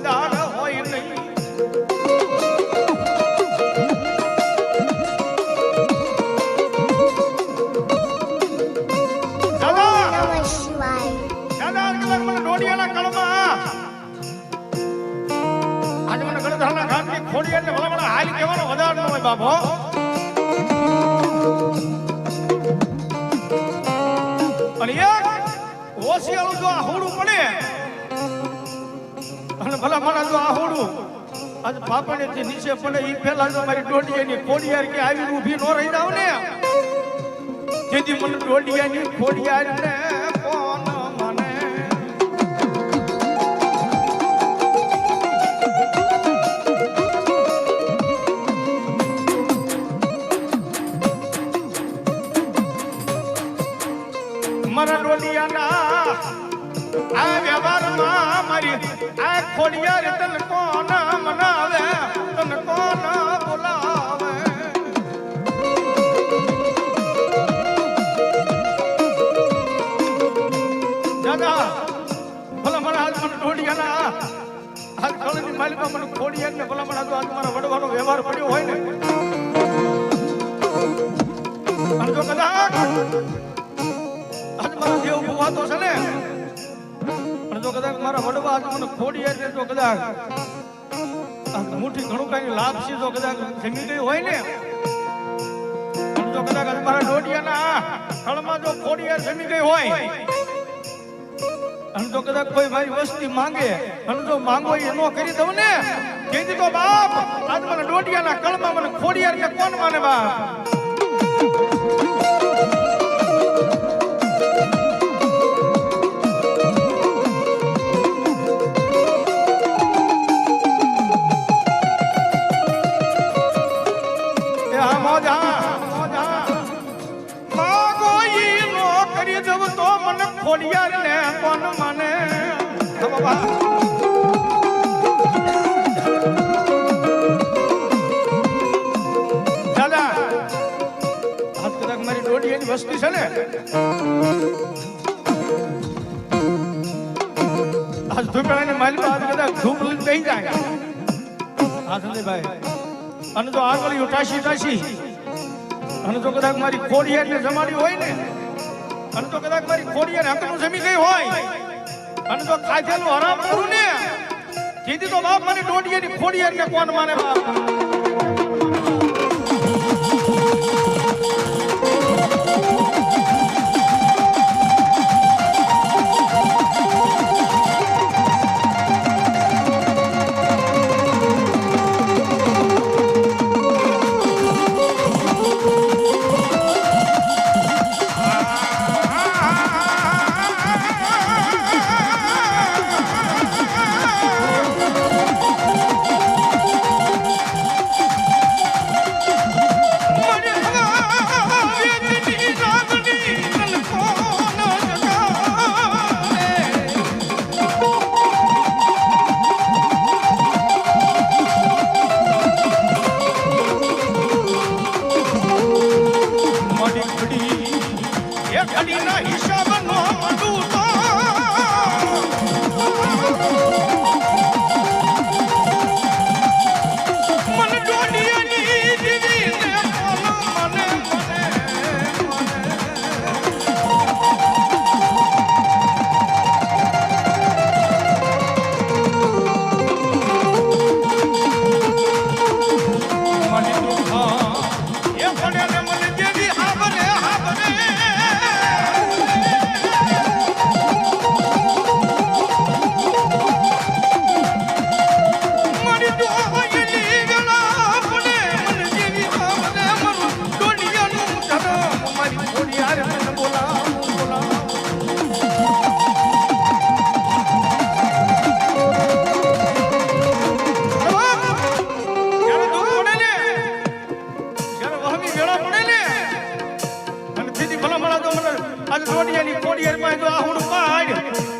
વદાડ હોય નહીં. ખોડી એટલે ભલા મને હાલી કહેવાનો વધાર હોય બાપો અને એક હોશિયાળું જો આહુડું પડે અને ભલા મને તો આહોડું આજ પાપણે જે નીચે પડે, ઈ પેલા જો મારી ડોડિયાની ખોડિયાર કે આવી ઊભી ન રહી જાવ ને. જેથી મને ડોડિયાની ખોડિયાર ને મારી આ ખોડિયાર તન કોણ મનાવે? તન કોણ બોલાવે? દાદા, ભલા મારા હાથ મને ડોડિયાના હાથ કળની માલિકા મને ખોડિયાર ને ભલા મારા આજ મારા વડવાનો વ્યવહાર પડ્યો હોય ને? અને જો કદાચ મને ખોડી ને તો કદાચ આ ઘણું કઈ લાભ છે તો કદાચ જમી ગઈ હોય ને. તો કદાચ મારા ડોડિયાના થળમાં જો ખોડિયાર જમી ગઈ હોય. અને જો કદાચ કોઈ મારી વસ્તી માંગે, અને જો માંગો એ નો કરી દઉં ને. કીધી તો બાપ, આજ મને ડોડિયાના કળમાં મને ખોડિયાર કે કોણ માને બાપ? ખોડિયાર ને કોણ માને બાબા ડોડિયાની વસ્તી છે ને? આજ ધૂપડાની માલિકા આજ કદાચ ધૂપ લઈને જાય. સંજયભાઈ. અને જો આગળ ટાશી ટાશી અને જો કદાચ મારી ખોડિયાર જમાડી હોય ને અને જો કદાચ મારી ખોડિયાર હકનું જમી ગઈ હોય. અને જો ખાધેલું હરામ કરું ને? કીધી તો બાપ મારી ની ખોડિયાર ને કોણ માને બાપ? મને મને આજ ડોડિયાની કોડિયારમાં જો આહુડ પાડ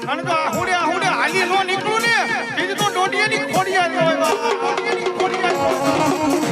અને જો આહુડે આહુડે હાલી નો નીકળું ને સીધી તો ડોડિયાની ખોડિયાર કહેવાય બાપ. ડોડિયાની ખોડિયાર